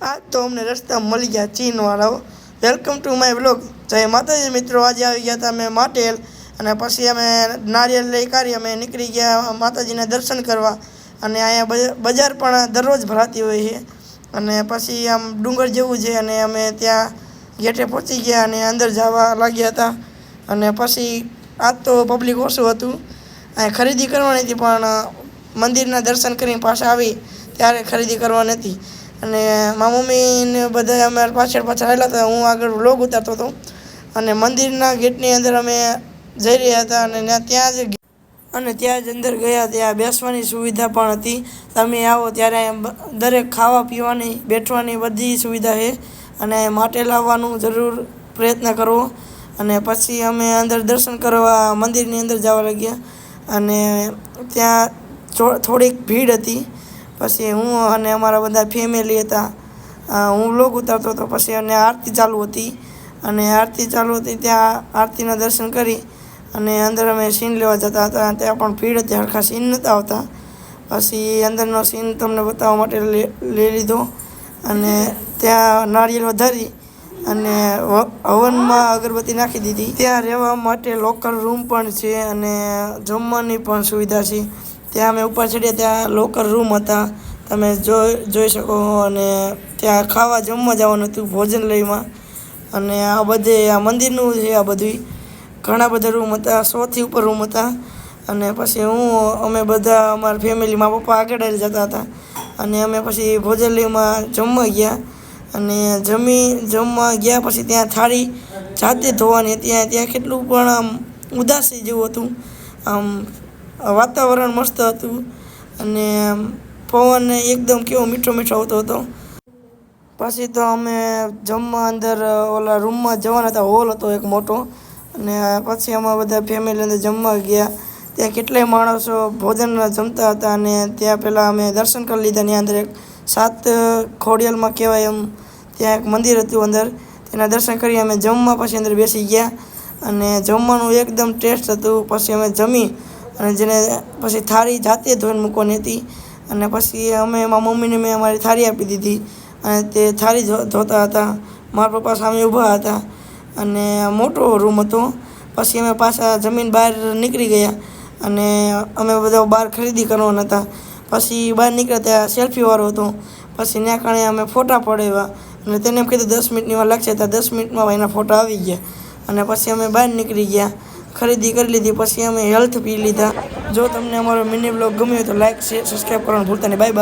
આ તો અમને રસ્તા મળી ગયા ચીનવાળાઓ. વેલકમ ટુ માય બ્લોગ જય માતાજી મિત્રો, આજે આવી ગયા હતા અમે માટેલ અને પછી અમે નારિયેલ લઈ કાઢી, અમે નીકળી ગયા માતાજીને દર્શન કરવા. અને અહીંયા બજાર પણ દરરોજ ભરાતી હોય છે. અને પછી આમ ડુંગર જેવું છે અને અમે ત્યાં ગેટે પહોંચી ગયા અને અંદર જવા લાગ્યા હતા. અને પછી આજ તો પબ્લિક ઓછું હતું. અહીં ખરીદી કરવાની હતી પણ મંદિરના દર્શન કરીને પાછા આવી. ત્યારે ખરીદી કરવાની હતી અને મારા મમ્મીને બધા અમે પાછળ પાછળ આવેલા હતા. હું આગળ વ્લોગ ઉતારતો હતો. અને મંદિરના ગેટની અંદર અમે જઈ રહ્યા હતા અને ત્યાં- જ અને ત્યાં જ અંદર ગયા ત્યાં બેસવાની સુવિધા પણ હતી. તમે આવો ત્યારે દરેક ખાવા પીવાની, બેઠવાની બધી સુવિધા છે. અને માટે લાવવાનું જરૂર પ્રયત્ન કરવો. અને પછી અમે અંદર દર્શન કરવા મંદિરની અંદર જવા લાગ્યા. અને ત્યાં થોડીક ભીડ હતી. પછી હું અને અમારા બધા ફેમિલી હતા. હું લોગ ઉતારતો હતો, પછી અને આરતી ચાલુ હતી. અને આરતી ચાલુ હતી ત્યાં આરતીના દર્શન કરી અને અંદર અમે સીન લેવા જતા હતા. ત્યાં પણ ભીડ હતી, હરખા સીન નહોતા આવતા. પછી અંદરનો સીન તમને બતાવવા માટે લઈ લીધો. અને ત્યાં નારિયેળ વધારી અને હવનમાં અગરબત્તી નાખી દીધી. ત્યાં રહેવા માટે લોકર રૂમ પણ છે અને જમવાની પણ સુવિધા છે. ત્યાં અમે ઉપર ચડ્યા ત્યાં લોકર રૂમ હતા. તમે જોઈ જોઈ શકો અને ત્યાં ખાવા જમવા જવાનું હતું ભોજન લઈમાં. અને આ બધે, આ મંદિરનું છે આ બધું ઘણા બધા રૂમ હતા સોથી ઉપર રૂમ હતા. અને પછી હું, અમે બધા અમારા ફેમિલીમાં પપ્પા આગળ જતા હતા. અને અમે પછી ભોજનલયમાં જમવા ગયા. અને જમી, જમવા ગયા પછી ત્યાં થાળી જાતે ધોવાની ત્યાં ત્યાં કેટલું પણ આમ ઉદાસી જેવું હતું. આમ વાતાવરણ મસ્ત હતું અને પવન એકદમ કેવો મીઠો મીઠો આવતો હતો. પછી તો અમે જમવા અંદર ઓલા રૂમમાં જવાના હતા, હોલ હતો એક મોટો. અને પછી અમે બધા ફેમિલી અંદર જમવા ગયા. ત્યાં કેટલાય માણસો ભોજન જમતા હતા અને ત્યાં પહેલાં અમે દર્શન કરી લીધા. ત્યાં અંદર એક સાત ખોડિયલમાં કહેવાય એમ, ત્યાં એક મંદિર હતું અંદર. તેના દર્શન કરી અમે જમવા, પછી અંદર બેસી ગયા. અને જમવાનું એકદમ ટેસ્ટ હતું. પછી અમે જમી અને જેને પછી થાળી જાતે ધોઈને મૂકવાની હતી અને પછી અમે એમાં મમ્મીને મેં અમારી થાળી આપી દીધી અને તે થાળી ધોતા હતા, મારા પપ્પા સામે ઊભા હતા અને મોટો રૂમ હતો. પછી અમે પાછા જમીન બહાર નીકળી ગયા અને અમે બધા બહાર ખરીદી કરવાના હતા. પછી બહાર નીકળ્યા ત્યાં સેલ્ફીવાળો હતો. પછી ત્યાં કારણે અમે ફોટા પડાવ્યા અને તેને એમ કીધું દસ મિનિટની વાર લાગશે ત્યાં દસ મિનિટમાં એના ફોટા આવી ગયા અને પછી અમે બહાર નીકળી ગયા. ખરીદી કરી લીધી, પછી અમે હેલ્થ પી લીધા. જો તમને અમારો મિની બ્લોગ ગમ્યો તો લાઈક શેર સબસ્ક્રાઈબ કરવાનું ભૂલતા નહીં. Bye bye